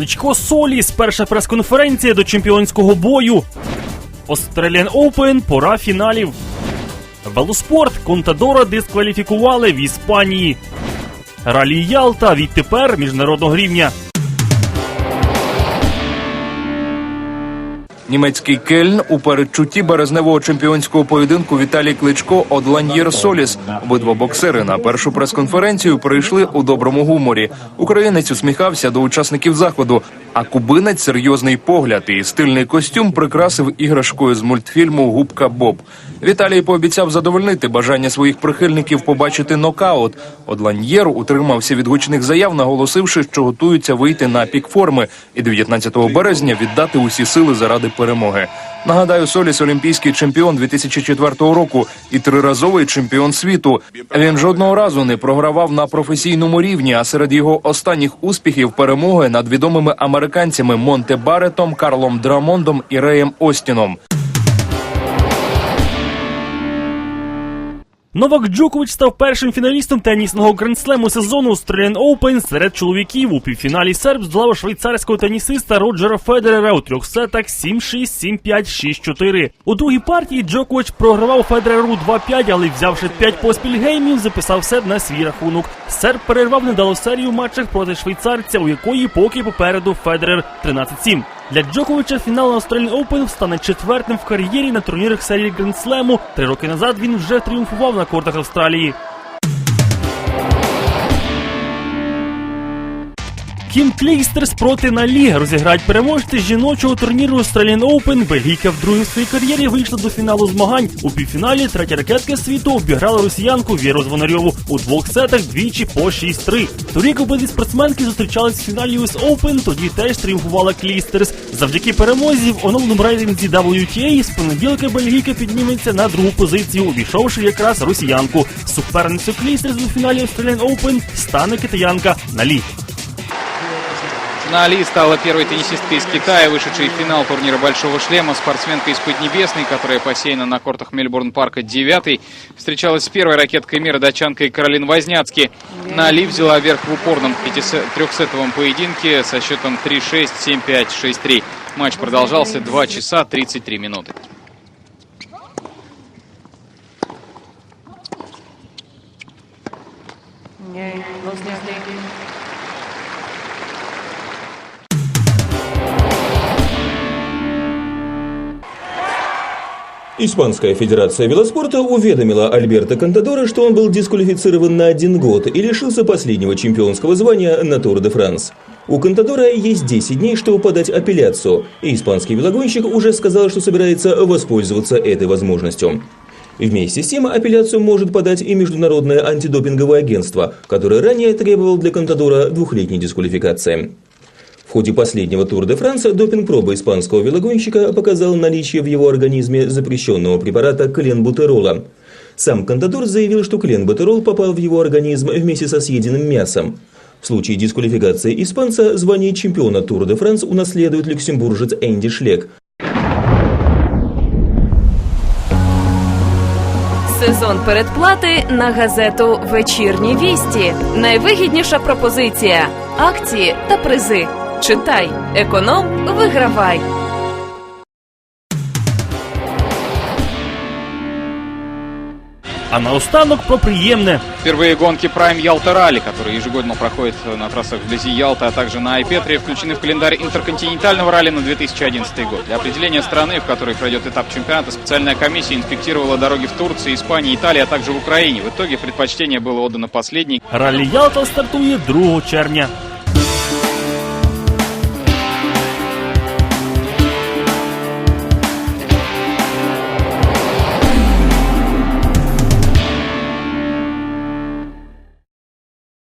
Кличко Соліс. Перша прес-конференція до чемпіонського бою. Australian Open. Пора фіналів. Велоспорт Контадора дискваліфікували в Іспанії. Ралі Ялта відтепер міжнародного рівня. Німецький Кельн у передчутті березневого чемпіонського поєдинку Віталій Кличко Одланьєр Соліс. Обидва боксери на першу прес-конференцію прийшли у доброму гуморі. Українець усміхався до учасників заходу, а кубинець серйозний погляд і стильний костюм прикрасив іграшкою з мультфільму Губка Боб. Віталій пообіцяв задовольнити бажання своїх прихильників побачити нокаут. Одланьєр утримався від гучних заяв, наголосивши, що готуються вийти на пік форми і 19 березня віддати усі сили заради перемоги. Нагадаю, Соліс олімпійський чемпіон 2004 року і триразовий чемпіон світу. Він жодного разу не програвав на професійному рівні. А серед його останніх успіхів перемоги над відомими американцями Монте Баретом, Карлом Драмондом і Реєм Остіном. Новак Джокович став першим фіналістом тенісного грандслему сезону Australian Open серед чоловіків. У півфіналі серб здолав швейцарського тенісиста Роджера Федерера у трьох сетах 7-6, 7-5, 6-4. У другій партії Джокович програвав Федереру 2-5, але взявши 5 поспіль геймів, записав сет на свій рахунок. Серб перервав недалу серію матчах проти швейцарця, у якої поки попереду Федерер 13-7. Для Джоковича фінал на Australian Open стане четвертим в кар'єрі на турнірах серії Грандслему. Три роки назад він вже тріумфував на кортах Австралії. Кім Клейстерс проти Налі розіграють переможці жіночого турніру Australian Open. Бельгійка вдруге в своїй кар'єрі вийшла до фіналу змагань. У півфіналі третя ракетка світу обіграла росіянку Віру Звонарьову у двох сетах двічі по 6-3. Торік обидві спортсменки зустрічались в фіналі US Open, тоді теж тріумфувала Клейстерс. Завдяки перемозі в оновленому рейтинзі WTA з понеділка Бельгійка підніметься на другу позицію, обійшовши якраз росіянку. Суперницю Клейстерс у фіналі Australian Open стане китаянка Налі. На Али стала первой теннисисткой из Китая, вышедшей в финал турнира «Большого шлема». Спортсменка из Поднебесной, которая посеяна на кортах Мельбурн-парка 9 встречалась с первой ракеткой мира датчанкой Каролин Возняцки. На Али взяла верх в упорном трехсетовом поединке со счетом 3-6, 7-5, 6-3. Матч продолжался 2 часа 33 минуты. Nie, Испанская федерация велоспорта уведомила Альберто Контадора, что он был дисквалифицирован на один год и лишился последнего чемпионского звания на Тур де Франс. У Контадора есть 10 дней, чтобы подать апелляцию, и испанский велогонщик уже сказал, что собирается воспользоваться этой возможностью. Вместе с тем, апелляцию может подать и Международное антидопинговое агентство, которое ранее требовало для Контадора двухлетней дисквалификации. В ходе последнего Тур де Франс допинг-проба испанского велогонщика показала наличие в его организме запрещенного препарата кленбутерола. Сам Контадор заявил, что кленбутерол попал в его организм вместе со съеденным мясом. В случае дисквалификации испанца звание чемпиона Тур де Франс унаследует люксембуржец Энди Шлек, Сезон передплати на газету Вечірні вісті. Найвигідніша пропозиція. Акції та призи. Читай, економ, вигравай. А наостанок про приємне. Впервые гонки Prime Ялта Ралли, которые ежегодно проходят на трассах вблизи Ялты, а также на Айпетре, включены в календарь интерконтинентального ралли на 2011 год. Для определения страны, в которой пройдет этап чемпионата, специальная комиссия инспектировала дороги в Турции, Испании, Италии, а также в Украине. В итоге предпочтение было отдано последней. Раллі Ялта стартує 2 червня.